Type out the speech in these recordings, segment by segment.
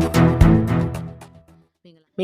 မ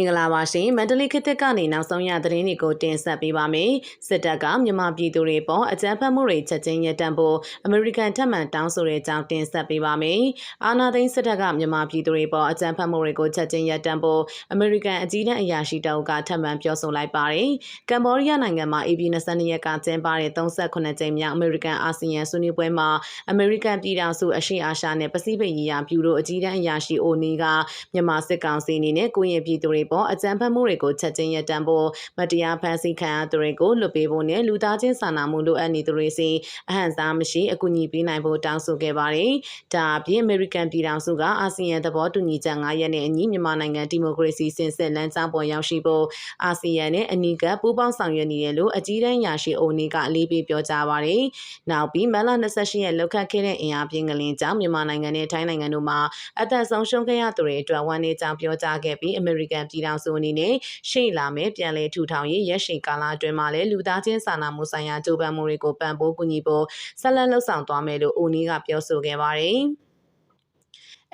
င်္ဂလာပါရှင်မန္တလေးခေတ်သစ်ကနေနောက်ဆုံးရသတင်းတွေကိုတင်ဆက်ပေးပါမယ်စစ်တပ်ကမြန်မာပြည်သူတွေပေါ်အကြမ်းဖက်မှုတွေချက်ချင်းရပ်တန့်ဖို့အမေရိကန်ထပ်မံတောင်းဆိုတဲ့အကြောင်းတင်ဆက်ပေးပါမယ်အာနာသိန်းစစ်တပ်ကမြန်မာပြည်သူတွေပေါ်အကြမ်းဖက်မှုတွေကိုချက်ချင်းရပ်တန့်ဖို့အမေရိကန်အကြီးတန်းအရာရှိတအုပ်ကထပ်မံပြောဆိုလိုက်ပါတယ်ကမ်ဘောဒီးယားနိုင်ငံမှာ AB 22ရက်ကကျင်းပတဲ့38ကြိမ်မြောက်အမေရိကန်အာဆီယံဆွေးနွေးပွဲမှာအမေရိကန်ပြည်ထောင်စုအရှေ့အာရှနဲ့ပစိဖိတ်ရေးရာဘျူရိုအကြီးတန်းအရာရှိအိုနီကမြန်မာစစ်ကောင်စီအနေနဲ့ကိုရင်ပြည်သူတွေပေါ်အကြမ်းဖက်မှုတွေကိုချက်ချင်းရပ်တန့်ဖို့မတရားဖန်ဆီးခံရသူတွေကိုလွတ်ပေးဖို့နဲ့လူသားချင်းစာနာမှုလိုအပ်နေသူတွေစီအဟန့်စားမရှိအကူအညီပေးနိုင်ဖို့တောင်းဆိုခဲ့ပါတယ်။ဒါအပြင်အမေရိကန်ပြည်ထောင်စုကအာဆီယံသဘောတူညီချက်9ရက်နဲ့အညီမြန်မာနိုင်ငံဒီမိုကရေစီစင်စစ်လမ်းကြောင်းပေါ်ရောက်ရှိဖို့အာဆီယံနဲ့အနီးကပ်ပူးပေါင်းဆောင်ရွက်နေတယ်လို့အကြီးတန်းရာရှိအိုနီကအလေးပေးပြောကြားပါတယ်။နောက်ပြီးမလ28ရက်လောက်ခတ်ခဲ့တဲ့အင်အားပြင်းကလေးကြောင့်မြန်မာနိုင်ငံနဲ့ထိုင်းနိုင်ငံတို့မှာအသက်ဆုံးရှုံးခဲ့ရသူတွေအတွက်ဝန်နေကြောင်းပြောကြားခဲ့ပြီးအမေရိကန်ပြည်ထောင်စုအနေနဲ့ရှေ့လာမယ့်ပြန်လည်ထူထောင်ရေးရက်ရှည်ကာလအတွင်းမှာလည်းလူသားချင်းစာနာမှုဆိုင်ရာကြိုးပမ်းမှုတွေကိုပံ့ပိုးကူညီဖို့ဆက်လက်လှုပ်ဆောင်သွားမယ်လို့အိုနီကပြောဆိုခဲ့ပါတယ်။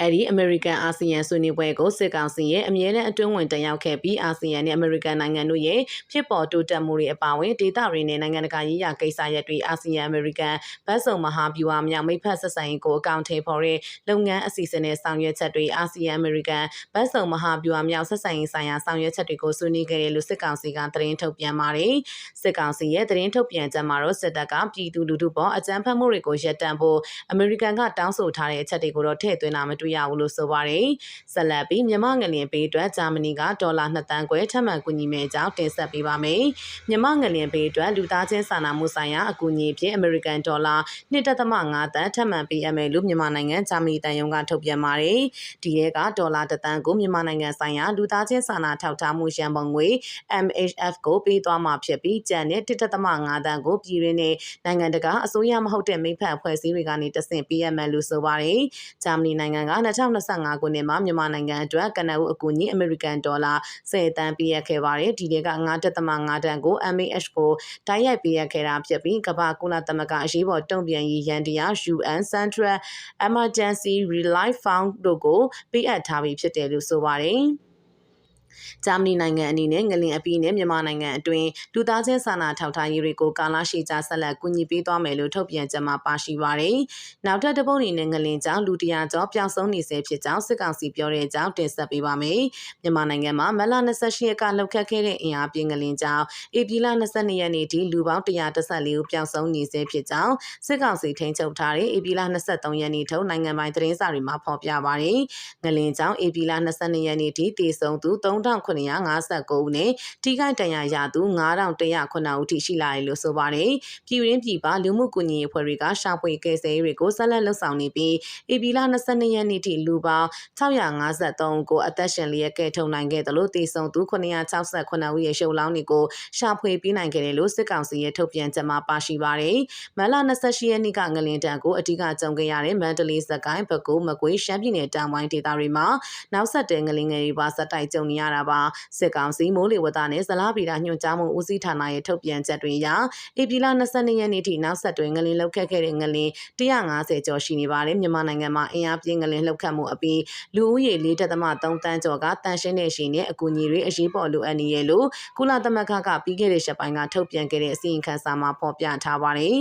အဲ့ဒီ American ASEAN ဆွေးနွေးပွဲကိုစစ်ကောင်စီရဲ့အမြဲတမ်းအတွင်းဝင်တက်ရောက်ခဲ့ပြီး ASEAN နဲ့ American နိုင်ငံတို့ရဲ့ဖြစ်ပေါ်တိုးတက်မှုတွေအပါအဝင်ဒေသတွေနဲ့နိုင်ငံတကာရေးရာကိစ္စရပ်တွေ ASEAN American ဘတ်စုံမဟာဗျူဟာမြောက်မိဖက်ဆက်ဆံရေးကိုအကောင့်ထဲပေါ်တဲ့လုပ်ငန်းအစီအစဉ်နဲ့ဆောင်ရွက်ချက်တွေ ASEAN American ဘတ်စုံမဟာဗျူဟာမြောက်ဆက်ဆံရေးဆိုင်ရာဆောင်ရွက်ချက်တွေကိုဆွေးနွေးခဲ့တယ်လို့စစ်ကောင်စီကသတင်းထုတ်ပြန်ပါတယ်စစ်ကောင်စီရဲ့သတင်းထုတ်ပြန်ချက်မှာတော့စစ်တပ်ကပြည်သူလူထုပေါ်အကြမ်းဖက်မှုတွေကိုရပ်တန့်ဖို့ American ကတောင်းဆိုထားတဲ့အချက်တွေကိုတော့ထည့်သွင်းတာမတွေ့ရဘူးလို့ဆိုပါတယ်။ဆက်လက်ပြီးမြန်မာငလျင်ပေးအတွက်ဂျာမနီကဒေါ်လာ2တန်းခွဲထပ်မံကူညီမယ့်အကြောင်းတင်ဆက်ပေးပါမယ်။မြန်မာငလျင်ပေးအတွက်လူသားချင်းစာနာမှုဆိုင်ရာအကူအညီဖြင့်အမေရိကန်ဒေါ်လာ1.5တန်းထပ်မံပေးအပ်မယ်လို့မြန်မာနိုင်ငံဂျာမနီတန်ယုံကထုတ်ပြန်ပါတယ်။ဒီရဲကဒေါ်လာ1တန်းကိုမြန်မာနိုင်ငံဆိုင်ရာလူသားချင်းစာနာထောက်ထားမှုရန်ပုံငွေ MHF ကိုပေးသွားမှာဖြစ်ပြီးကျန်တဲ့1.5တန်းကိုပြည်ရင်းနဲ့နိုင်ငံတကာအစိုးရမဟုတ်တဲ့မိဖက်အဖွဲ့အစည်းတွေကနေတဆင့်ပေးရမယ်လို့ဆိုပါတယ်။ဂျာမနီနိုင်ငံက2025ခုနှစ်မှာမြန်မာနိုင်ငံအတွက်ကနအူအကူအညီအမေရိကန်ဒေါ်လာ10တန်းပေးရခဲ့ပါတယ်။ဒီတွေက9.5တန်းကို MAH ကိုတိုက်ရိုက်ပေးရခဲ့တာဖြစ်ပြီးကမ္ဘာကုလသမဂ္ဂအရေးပေါ်တုံ့ပြန်ရေးရန်တရား UN Central Emergency Relief Fund တို့ကိုပေးအပ်ထားပြီးဖြစ်တယ်လို့ဆိုပါတယ်။ ဂျာမနီနိုင်ငံအနေနဲ့ငလင်အပြီးနဲ့မြန်မာနိုင်ငံအတွင်းလူသားချင်းစာနာထောက်ထားရေးတွေကိုကာလရှည်ကြာဆက်လက်ကူညီပေးသွားမယ်လို့ထုတ်ပြန်ကြမှာပါရှိပါတယ်။နောက်ထပ်တစ်ပုတ်အနေနဲ့ငလင်ကြောင့်လူတရာကျော်ပျောက်ဆုံးနေစေဖြစ်ကြောင်းစစ်ကောင်စီပြောတဲ့အကြောင်းတင်ဆက်ပေးပါမယ်။မြန်မာနိုင်ငံမှာမလ28ရက်ကလှုပ်ခတ်ခဲ့တဲ့အင်အားပြင်းငလင်ကြောင့်ဧပြီလ22ရက်နေ့ထိလူပေါင်း114ဦးပျောက်ဆုံးနေစေဖြစ်ကြောင်းစစ်ကောင်စီထိန်းချုပ်ထားတဲ့ဧပြီလ23ရက်နေ့ထုတ်နိုင်ငံပိုင်သတင်းစာတွေမှာဖော်ပြပါတယ်။ငလင်ကြောင့်ဧပြီလ22ရက်နေ့ထိတည်ဆုံသူ3900 959ဦးနဲ့ထိခိုက်ဒဏ်ရာရသူ9109ဦးထိရှိလာတယ်လို့ဆိုပါတယ်။ပြည်ရင်းပြည်ပလူမှုကူညီရေးအဖွဲ့တွေကရှာဖွေကယ်ဆယ်ရေးတွေကိုဆက်လက်လှုပ်ဆောင်နေပြီးဧပြီလ22ရက်နေ့ထိလူပေါင်း653ဦးကိုအသက်ရှင်လျက်ကယ်ထုတ်နိုင်ခဲ့တယ်လို့တည်ဆုံသူ969ဦးရဲ့ရှုံလောင်းတွေကိုရှာဖွေပေးနိုင်ခဲ့တယ်လို့စစ်ကောင်စီရဲ့ထုတ်ပြန်ချက်မှာပါရှိပါတယ်။မလ28ရက်နေ့ကငလင်တန်ကိုအဓိကကြုံခဲ့ရတဲ့မန္တလေးစကိုင်းဘကူမကွေးရှမ်းပြည်နယ်တောင်ပိုင်းဒေသတွေမှာနောက်ဆက်တွဲငလင်ငယ်တွေပါဆက်တိုက်ကြုံနေရတာပါစစ်ကောင်စီမိုးလေဝသနဲ့ဇလားဗီတာညွှန်ကြားမှုဦးစီးဌာနရဲ့ထုတ်ပြန်ချက်တွေအရဧပြီလ22ရက်နေ့ထိနောက်ဆက်တွဲငလင်လှုပ်ခတ်ခဲ့တဲ့ငလင်150ကျော်ရှိနေပါတယ်မြန်မာနိုင်ငံမှာအင်အားပြင်းငလင်လှုပ်ခတ်မှုအပြီးလူဦးရေ4.3တန်းကျော်ကတန်ရှင်းတဲ့ရှိနဲ့အကူအညီတွေအရေးပေါ်လိုအပ်နေရလို့ကုလသမဂ္ဂကပြီးခဲ့တဲ့ရက်ပိုင်းကထုတ်ပြန်ခဲ့တဲ့အစီရင်ခံစာမှာဖော်ပြထားပါတယ်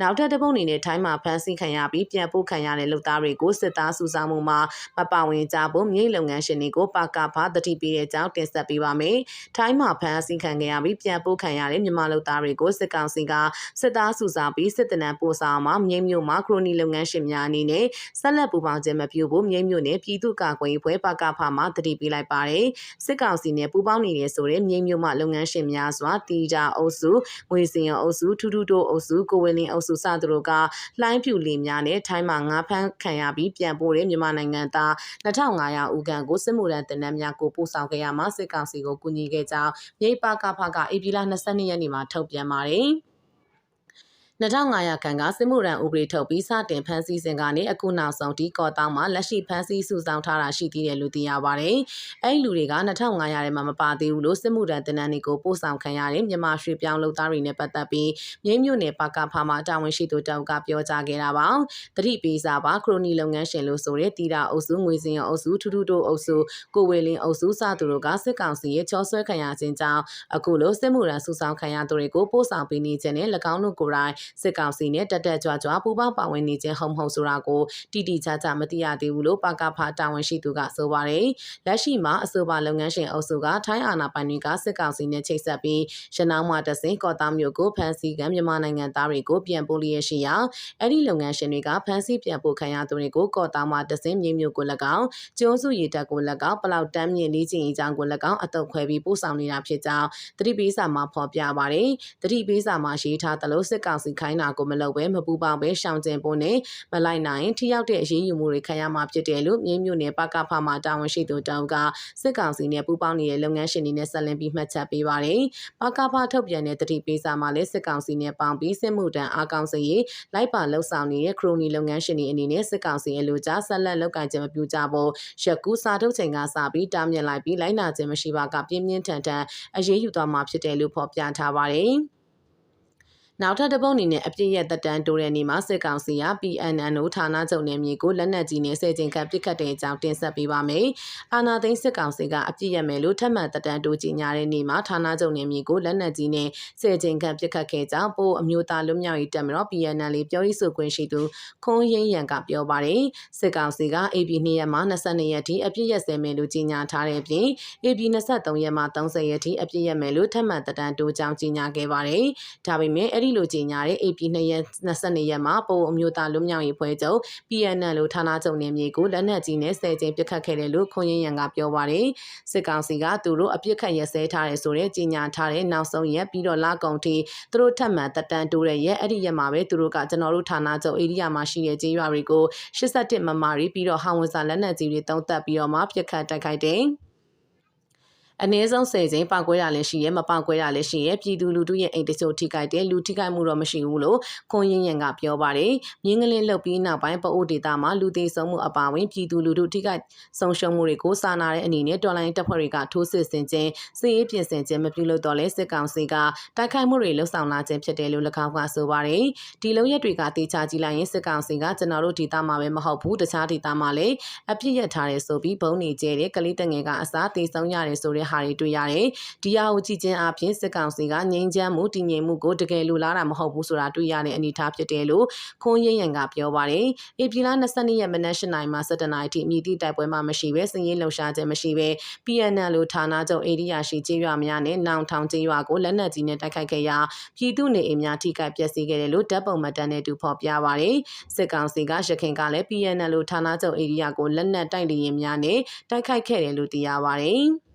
နောက်ထပ်တစ်ပုတ်အနေနဲ့ထိုင်းမှာဖမ်းဆီးခံရပြီးပြန်ပို့ခံရတဲ့လူသားတွေကိုစစ်သားစုဆောင်းမှုမှာမပါဝင်ကြဖို့မြိတ်လုပ်ငန်းရှင်တွေကိုပါကဖာတတိပေးတဲ့အကြောင်းတင်ဆက်ပေးပါမယ်။ထိုင်းမှာဖမ်းဆီးခံခဲ့ရပြီးပြန်ပို့ခံရတဲ့မြန်မာလူသားတွေကိုစစ်ကောင်စီကစစ်သားစုဆောင်းပြီးစစ်တနံပို့ဆောင်မှာမြိတ်မြို့မှာခရိုနီလုပ်ငန်းရှင်များအနေနဲ့ဆက်လက်ပူးပေါင်းခြင်းမပြုဖို့မြိတ်မြို့နယ်ပြည်သူ့ကာကွယ်ရေးဖွဲ့ပါကဖာမှာတတိပေးလိုက်ပါတယ်။စစ်ကောင်စီနဲ့ပူးပေါင်းနေတဲ့ဆိုတဲ့မြိတ်မြို့မှာလုပ်ငန်းရှင်များစွာတီတာအုပ်စုငွေစင်ရအုပ်စုထူးထူးတိုးအုပ်စုကိုဝင်းလင်းအုပ်စုစသတို့ကလှိုင်းဖြူလီများနဲ့ထိုင်းမှာငါးဖမ်းခံရပြီးပြန်ပို့တဲ့မြန်မာနိုင်ငံသား2500ဦးခန့်ကိုစစ်မှုထမ်းတင်နန်းများကိုပို့ဆောင်ခဲ့ရမှာစစ်ကောင်စီကိုကူညီခဲ့ကြောင်းမြိတ်ပါကဖကဧပြီလ22ရက်နေ့မှာထုတ်ပြန်ပါတယ်။ 2500ခန့်ကစစ်မှုရန်ဥပဒေထုတ်ပြီးစတင်ဖမ်းဆီးစဉ်ကနေအခုနောက်ဆုံးဒီကော့တောင်းမှာလက်ရှိဖမ်းဆီးစုဆောင်းထားတာရှိသေးတယ်လို့သိရပါတယ်။အဲဒီလူတွေက2500ထဲမှာမပါသေးဘူးလို့စစ်မှုရန်တင်နန်းတွေကိုပို့ဆောင်ခံရတဲ့မြန်မာရွှေပြောင်းလုပ်သားတွေနဲ့ပတ်သက်ပြီးမြိတ်မြို့နယ်ပါကဖာမှာတာဝန်ရှိသူတအုပ်ကပြောကြားခဲ့တာပါ။တတိပေးစာပါခရိုနီလုပ်ငန်းရှင်လို့ဆိုတဲ့တီတာအုပ်စုငွေစင်အုပ်စုထူးထူးတို့အုပ်စုကိုဝေလင်းအုပ်စုစသူတို့ကစစ်ကောင်စီရဲ့ချောဆွဲခံရခြင်းကြောင့်အခုလိုစစ်မှုရန်စုဆောင်းခံရသူတွေကိုပို့ဆောင်ပေးနေခြင်းနဲ့၎င်းတို့ကိုယ်တိုင်စစ်ကောင်စီနဲ့တက်တက်ကြွကြွပူးပေါင်းပါဝင်နေခြင်းဟုတ်မဟုတ်ဆိုတာကိုတိတိကျကျမသိရသေးဘူးလို့ပါကဖာတာဝန်ရှိသူကဆိုပါတယ်။လက်ရှိမှာအဆိုပါလုပ်ငန်းရှင်အုပ်စုကထိုင်းအာဏာပိုင်တွေကစစ်ကောင်စီနဲ့ချိတ်ဆက်ပြီးရနောင်းမှတဆင်ကော်တာမျိုးကိုဖမ်းဆီးကမြန်မာနိုင်ငံသားတွေကိုပြန်ပို့လျက်ရှိရာအဲ့ဒီလုပ်ငန်းရှင်တွေကဖမ်းဆီးပြန်ပို့ခံရသူတွေကိုကော်တာမှတဆင်မြေမျိုးကို၎င်းကျိုးစုရည်တက်ကို၎င်းပလောက်တမ်းမြင့်လေးချင်းအကြောင်းကို၎င်းအတုပ်ခွဲပြီးပို့ဆောင်နေတာဖြစ်ကြောင်းတတိပေးစာမှာဖော်ပြပါတယ်။တတိပေးစာမှာရေးထားသလိုစစ်ကောင်စီခိုင်းတာကိုမလုပ်ဘဲမပူပေါင်းပဲရှောင်ကျဉ်ဖို့နဲ့မလိုက်နိုင်ထိရောက်တဲ့အရေးယူမှုတွေခံရမှာဖြစ်တယ်လို့မြင်းမြို့နယ်ပကဖမှာတာဝန်ရှိသူတောင်ကစစ်ကောင်စီနဲ့ပူးပေါင်းနေတဲ့လုပ်ငန်းရှင်တွေနဲ့ဆက်လင်းပြီးမှတ်ချက်ပေးပါတယ်။ပကဖထုတ်ပြန်တဲ့တတိပေးစာမှာလည်းစစ်ကောင်စီနဲ့ပေါင်းပြီးစစ်မှုတန်းအားကောင်းစေရေးလိုက်ပါလှုပ်ဆောင်နေတဲ့ခရိုနီလုပ်ငန်းရှင်တွေအနေနဲ့စစ်ကောင်စီအလို့ကြားဆက်လက်လုပ်ကင်ခြင်းမပြုကြဖို့ရက်ကူးစာထုတ်ချိန်ကစပြီးတားမြစ်လိုက်ပြီးလိုက်နာခြင်းမရှိပါကပြင်းပြင်းထန်ထန်အရေးယူသွားမှာဖြစ်တယ်လို့ဖော်ပြထားပါတယ်။ နောက်ထပ်တစ်ပုတ်အနေနဲ့အပြစ်ရဲ့တက်တန်းတိုးတဲ့နေ့မှာစစ်ကောင်စီက PNNO ဌာနချုပ်နယ်မြေကိုလက်နက်ကြီးနဲ့ဆယ်ကျင်ခန့်ပစ်ခတ်တဲ့အကြောင်းတင်ဆက်ပေးပါမယ်။အာနာသိန်းစစ်ကောင်စီကအပြစ်ရမယ်လို့ထပ်မံတက်တန်းတိုးကြီးညာတဲ့နေ့မှာဌာနချုပ်နယ်မြေကိုလက်နက်ကြီးနဲ့ဆယ်ကျင်ခန့်ပစ်ခတ်ခဲ့ကြောင်းပို့အမျိုးသားလူမျိုးရေးတက်မတော် PNN လေးပြောရေးဆိုခွင့်ရှိသူခွန်ရင်းရန်ကပြောပါတယ်။စစ်ကောင်စီက AB 2ရက်မှ22ရက်ထိအပြစ်ရက်စဲမယ်လို့ကြီးညာထားတဲ့အပြင် AB 23ရက်မှ30ရက်ထိအပြစ်ရက်မယ်လို့ထပ်မံတက်တန်းတိုးကြောင်းကြီးညာခဲ့ပါတယ်။ဒါပေမဲ့အဲ့ဒီဒီလိုကြေညာတဲ့ AP 2ရက်22ရက်မှာပိုအမျိုးသားလူမျိုးရေးဖွဲ့ချုပ် PNL လို့ဌာနချုပ်နေမြေကိုလက်နက်ကြီးနဲ့ဆယ်ကျင်းပစ်ခတ်ခဲ့တယ်လို့ခွန်ရင်ရန်ကပြောပါတယ်စစ်ကောင်စီကသူတို့အပြစ်ခတ်ရစဲထားတယ်ဆိုတဲ့ကြေညာထားတဲ့နောက်ဆုံးရက်ပြီးတော့လကုန်ထိသူတို့ထပ်မံတက်တန်းတိုးတဲ့ရက်အဲ့ဒီရက်မှာပဲသူတို့ကကျွန်တော်တို့ဌာနချုပ်ဧရိယာမှာရှိတဲ့ကြေးရွာတွေကို81မမရီပြီးတော့ဟောင်ဝန်စာလက်နက်ကြီးတွေတုံးတက်ပြီးတော့မှပြစ်ခတ်တိုက်ခိုက်တယ် အနည်းဆုံး10ချိန်ပောက်ကွဲတာလည်းရှိရဲမပောက်ကွဲတာလည်းရှိရဲပြည်သူလူထုရဲ့အိမ်တချို့ထိခိုက်တယ်လူထိခိုက်မှုတော့မရှိဘူးလို့ခွန်ရင်ရန်ကပြောပါတယ်မြင်းကလင်းလှုပ်ပြီးနောက်ပိုင်းပအိုးဒေတာမှာလူသေးဆုံးမှုအပါအဝင်ပြည်သူလူထုထိခိုက်ဆုံးရှုံးမှုတွေကိုစာနာတဲ့အနေနဲ့တော်လိုင်းတပ်ဖွဲ့တွေကထိုးစစ်ဆင်ခြင်းစစ်ရေးပြင်ဆင်ခြင်းမပြုလုပ်တော့လဲစစ်ကောင်စီကတိုက်ခိုက်မှုတွေလှုပ်ဆောင်လာခြင်းဖြစ်တယ်လို့၎င်းကဆိုပါတယ်ဒီလုံရက်တွေကတေချာကြည့်လိုက်ရင်စစ်ကောင်စီကကျွန်တော်တို့ဒေတာမှာပဲမဟုတ်ဘူးတခြားဒေတာမှာလည်းအပြစ်ရထားတယ်ဆိုပြီးဘုံနေကျဲတဲ့ကလေးတငယ်ကအစားတေဆုံးရတယ်ဆိုတဲ့ဟာတွေတွေ့ရတယ်။ဒီဟာကိုကြည့်ချင်းအပြင်စစ်ကောင်စီကငြိမ်းချမ်းမှုတည်ငြိမ်မှုကိုတကယ်လိုလားတာမဟုတ်ဘူးဆိုတာတွေ့ရတဲ့အနေအထားဖြစ်တယ်လို့ခွန်ရင်ရန်ကပြောပါတယ်။ဧပြီလ22ရက်မနက်၈နာရီမှ7နာရီထိမြည်သည့်တိုက်ပွဲမှမရှိဘဲစည်ရင်လှုပ်ရှားခြင်းမရှိဘဲ PNL လို့ဌာနချုပ်ဧရိယာရှိကျေးရွာများနဲ့နောင်ထောင်ကျေးရွာကိုလက်နက်ကြီးနဲ့တိုက်ခိုက်ခဲ့ရာပြည်သူနေအိမ်များထိခိုက်ပျက်စီးခဲ့တယ်လို့ဓာတ်ပုံမှတ်တမ်းနဲ့တူဖော်ပြပါတယ်။စစ်ကောင်စီကရခိုင်ကလည်း PNL လို့ဌာနချုပ်ဧရိယာကိုလက်နက်တိုက်လေရင်များနဲ့တိုက်ခိုက်ခဲ့တယ်လို့သိရပါတယ်။